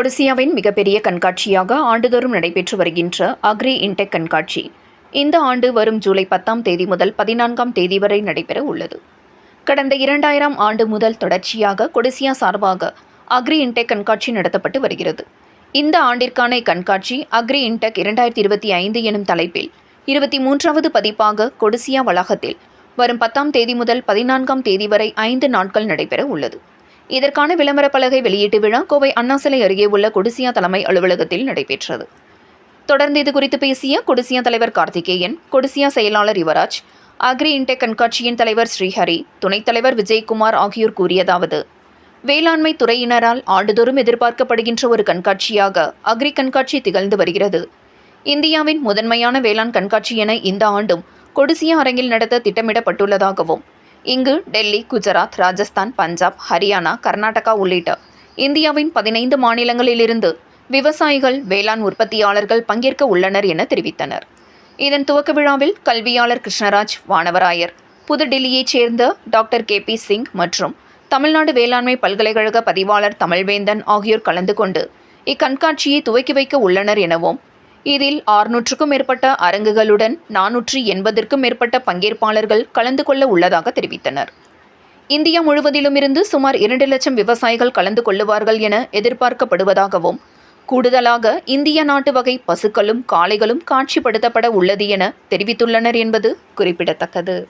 கொடிசியாவின் மிகப்பெரிய கண்காட்சியாக ஆண்டுதோறும் நடைபெற்று வருகின்ற அக்ரி இன்டெக் கண்காட்சி. இந்த ஆண்டு வரும் ஜூலை பத்தாம் தேதி முதல் பதினான்காம் தேதி வரை நடைபெற உள்ளது. கடந்த இரண்டாயிரம் ஆண்டு முதல் தொடர்ச்சியாக கொடிசியா சார்பாக அக்ரி இன்டெக் கண்காட்சி நடத்தப்பட்டு வருகிறது. இந்த ஆண்டிற்கான இக்கண்காட்சி அக்ரி இன்டெக் இரண்டாயிரத்தி இருபத்தி ஐந்து எனும் தலைப்பில் இருபத்தி மூன்றாவது பதிப்பாக கொடிசியா வளாகத்தில் வரும் பத்தாம் தேதி முதல் பதினான்காம் தேதி வரை ஐந்து நாட்கள் நடைபெற உள்ளது. இதற்கான விளம்பர பலகை வெளியீட்டு விழா கோவை அண்ணாசிலை அருகே உள்ள கொடிசியா தலைமை அலுவலகத்தில் நடைபெற்றது. தொடர்ந்து இது குறித்து பேசிய கொடிசியா தலைவர் கார்த்திகேயன் கொடிசியா செயலாளர் யுவராஜ் அக்ரி இன்டெக் கண்காட்சியின் தலைவர் ஸ்ரீஹரி துணைத் தலைவர் விஜயகுமார் ஆகியோர் கூறியதாவது வேளாண்மை துறையினரால் ஆண்டுதோறும் எதிர்பார்க்கப்படுகின்ற ஒரு கண்காட்சியாக அக்ரி கண்காட்சி திகழ்ந்து வருகிறது. இந்தியாவின் முதன்மையான வேளாண் கண்காட்சி என இந்த ஆண்டும் கொடிசியா அரங்கில் நடத்த திட்டமிடப்பட்டுள்ளதாகவும் இங்கு டெல்லி குஜராத் ராஜஸ்தான் பஞ்சாப் ஹரியானா கர்நாடகா உள்ளிட்ட இந்தியாவின் பதினைந்து மாநிலங்களிலிருந்து விவசாயிகள் வேளாண் உற்பத்தியாளர்கள் பங்கேற்க உள்ளனர் என தெரிவித்தனர். இதன் துவக்க விழாவில் கல்வியாளர் கிருஷ்ணராஜ் வானவராயர் புதுடில்லியைச் சேர்ந்த டாக்டர் கே. பி. சிங் மற்றும் தமிழ்நாடு வேளாண்மை பல்கலைக்கழக பதிவாளர் தமிழ்வேந்தன் ஆகியோர் கலந்து கொண்டு இக்கண்காட்சியை துவக்கி வைக்க உள்ளனர் எனவும் இதில் ஆறுநூற்றுக்கும் மேற்பட்ட அரங்குகளுடன் நானூற்றி எண்பதற்கும் மேற்பட்ட பங்கேற்பாளர்கள் கலந்து கொள்ள உள்ளதாக தெரிவித்தனர். இந்தியா முழுவதிலும் இருந்து சுமார் இரண்டு லட்சம் விவசாயிகள் கலந்து கொள்ளுவார்கள் என எதிர்பார்க்கப்படுவதாகவும் கூடுதலாக இந்திய நாட்டு வகை பசுக்களும் காளைகளும் காட்சிப்படுத்தப்பட உள்ளது என தெரிவித்துள்ளனர் என்பது குறிப்பிடத்தக்கது.